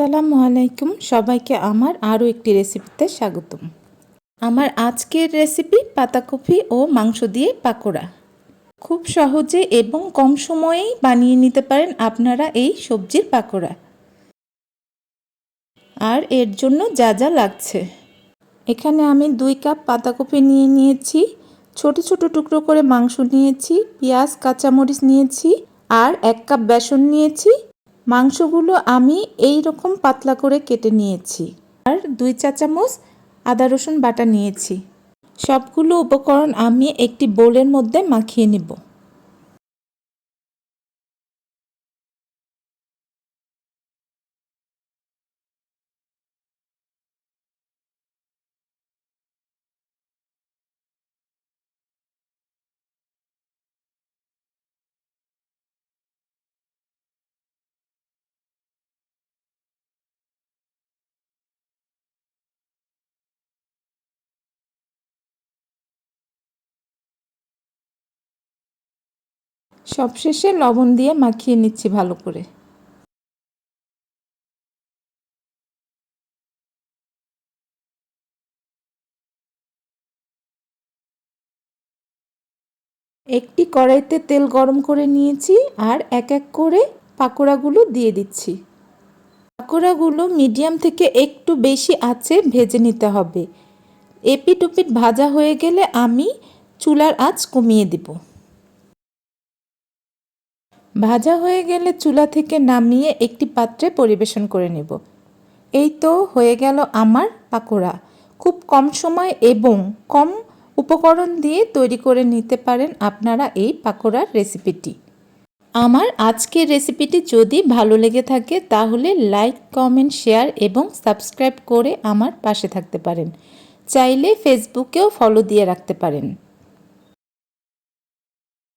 আসসালামু আলাইকুম। সবাইকে আমার আরও একটি রেসিপিতে স্বাগতম। আমার আজকের রেসিপি পাতাকপি ও মাংস দিয়ে পাকোড়া। খুব সহজে এবং কম সময়েই বানিয়ে নিতে পারেন আপনারা এই সবজির পাকোড়া। আর এর জন্য যা যা লাগছে। এখানে আমি দুই কাপ পাতাকপি নিয়ে নিয়েছি, ছোট ছোট টুকরো করে মাংস নিয়েছি, পেঁয়াজ, কাঁচামরিচ নিয়েছি, আর এক কাপ বেসন নিয়েছি মাংসগুলো আমি এই রকম পাতলা করে কেটে নিয়েছি। আর দুই চা চামচ আদা রসুন বাটা নিয়েছি। সবগুলো উপকরণ আমি একটি বোলের মধ্যে মাখিয়ে নিব। সবশেষে লবণ দিয়ে মাখিয়ে নিচ্ছি ভালো করে। একটি কড়াইতে তেল গরম করে নিয়েছি আর এক এক করে পাকোড়াগুলো দিয়ে দিচ্ছি। পাকোড়াগুলো মিডিয়াম থেকে একটু বেশি আঁচে ভেজে নিতে হবে। এপিট ওপিট ভাজা হয়ে গেলে আমি চুলার আঁচ কমিয়ে দিব। ভাজা হয়ে গেলে চুলা থেকে নামিয়ে একটি পাত্রে পরিবেশন করে নেব। এই তো হয়ে গেল আমার পাকোড়া। খুব কম সময় এবং কম উপকরণ দিয়ে তৈরি করে নিতে পারেন আপনারা এই পাকোড়ার রেসিপিটি। আমার আজকের রেসিপিটি যদি ভালো লেগে থাকে তাহলে লাইক, কমেন্ট, শেয়ার এবং সাবস্ক্রাইব করে আমার পাশে থাকতে পারেন। চাইলে ফেসবুকেও ফলো দিয়ে রাখতে পারেন।